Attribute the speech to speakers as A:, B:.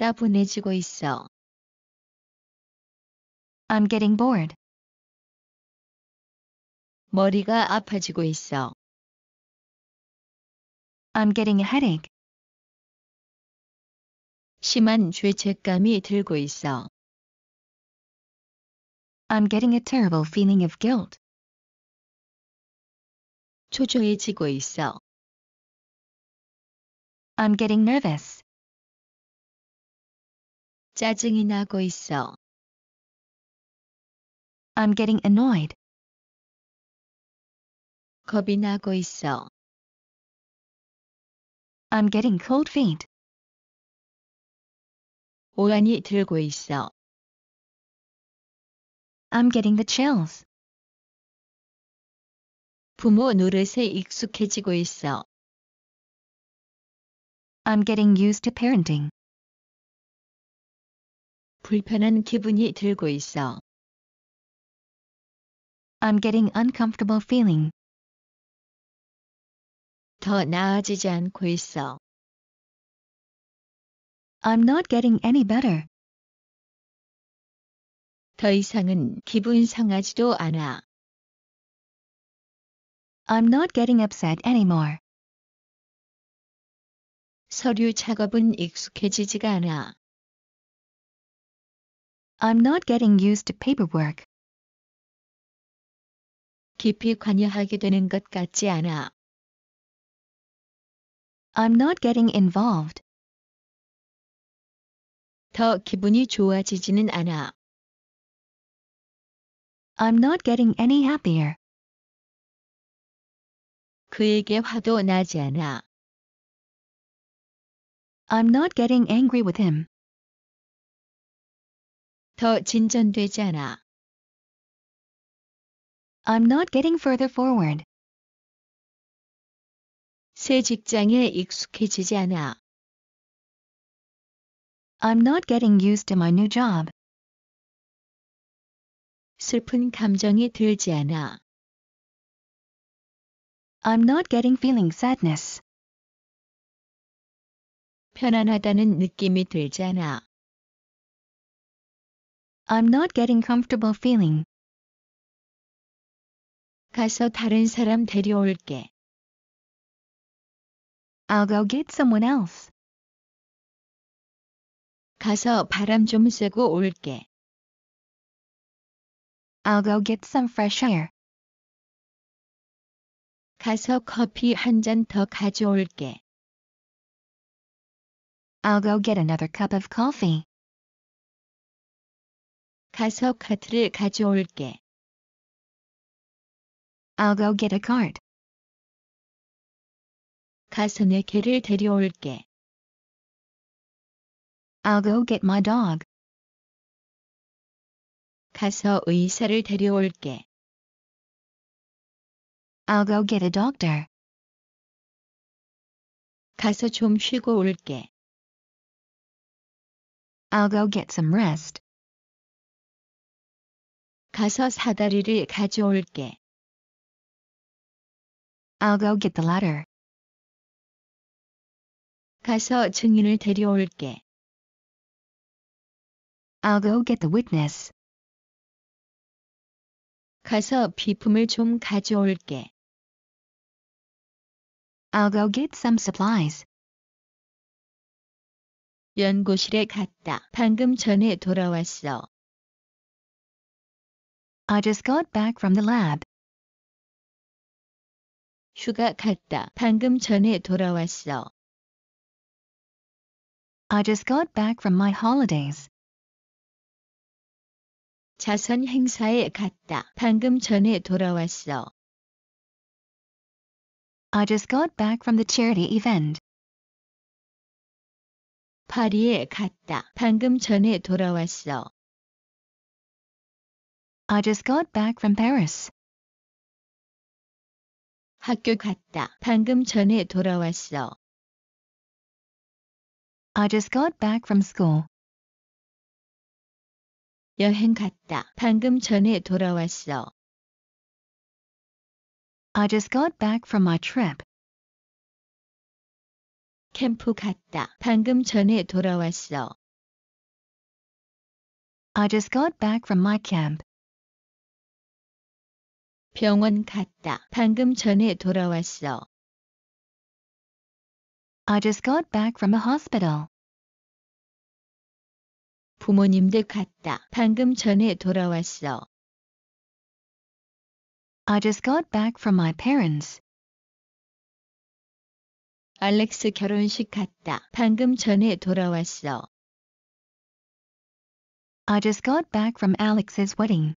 A: 따분해지고 있어.
B: I'm getting bored.
A: 머리가 아파지고 있어.
B: I'm getting a headache.
A: 심한 죄책감이 들고 있어.
B: I'm getting a terrible feeling of guilt.
A: 초조해지고 있어.
B: I'm getting nervous.
A: 짜증이 나고 있어.
B: I'm getting annoyed.
A: 겁이 나고 있어.
B: I'm getting cold feet.
A: 오한이 들고 있어.
B: I'm getting the chills.
A: 부모 노릇에 익숙해지고 있어.
B: I'm getting used to parenting.
A: 불편한 기분이 들고 있어.
B: I'm getting uncomfortable feeling.
A: 더 나아지지 않고 있어.
B: I'm not getting any better.
A: 더 이상은 기분 상하지도 않아.
B: I'm not getting upset anymore.
A: 서류 작업은 익숙해지지가 않아.
B: I'm not getting used to paperwork.
A: 깊이 관여하게 되는 것 같지 않아.
B: I'm not getting involved.
A: 더 기분이 좋아지지는 않아.
B: I'm not getting any happier.
A: 그에게 화도 나지 않아.
B: I'm not getting angry with him.
A: 더 진전되지 않아.
B: I'm not getting further forward.
A: 새 직장에 익숙해지지 않아.
B: I'm not getting used to my new job.
A: 슬픈 감정이 들지 않아.
B: I'm not getting feeling sadness.
A: 편안하다는 느낌이 들지 않아.
B: I'm not getting comfortable feeling.
A: 가서 다른 사람 데려올게.
B: I'll go get someone else.
A: 가서 바람 좀 쐬고 올게.
B: I'll go get some fresh air.
A: 가서 커피 한 잔 더 가져올게.
B: I'll go get another cup of coffee.
A: 가서 카트를 가져올게.
B: I'll go get a cart.
A: 가서 내 개를 데려올게.
B: I'll go get my dog.
A: 가서 의사를 데려올게.
B: I'll go get a doctor.
A: 가서 좀 쉬고 올게.
B: I'll go get some rest.
A: 가서 사다리를 가져올게.
B: I'll go get the ladder.
A: 가서 증인을 데려올게.
B: I'll go get the witness.
A: 가서 비품을 좀 가져올게.
B: I'll go get some supplies.
A: 연구실에 갔다. 방금 전에 돌아왔어.
B: I just got back from the lab.
A: 휴가 갔다. 방금 전에 돌아왔어.
B: I just got back from my holidays.
A: 자선 행사에 갔다. 방금 전에 돌아왔어.
B: I just got back from the charity event.
A: 파리에 갔다. 방금 전에 돌아왔어.
B: I just got back from Paris.
A: 학교 갔다. 방금 전에 돌아왔어.
B: I just got back from school.
A: 여행 갔다. 방금 전에 돌아왔어.
B: I just got back from my trip.
A: 캠프 갔다. 방금 전에 돌아왔어.
B: I just got back from my camp.
A: 병원 갔다. 방금 전에 돌아왔어.
B: I just got back from the hospital.
A: 부모님들 갔다. 방금 전에 돌아왔어.
B: I just got back from my parents.
A: 알렉스 결혼식 갔다. 방금 전에 돌아왔어.
B: I just got back from Alex's wedding.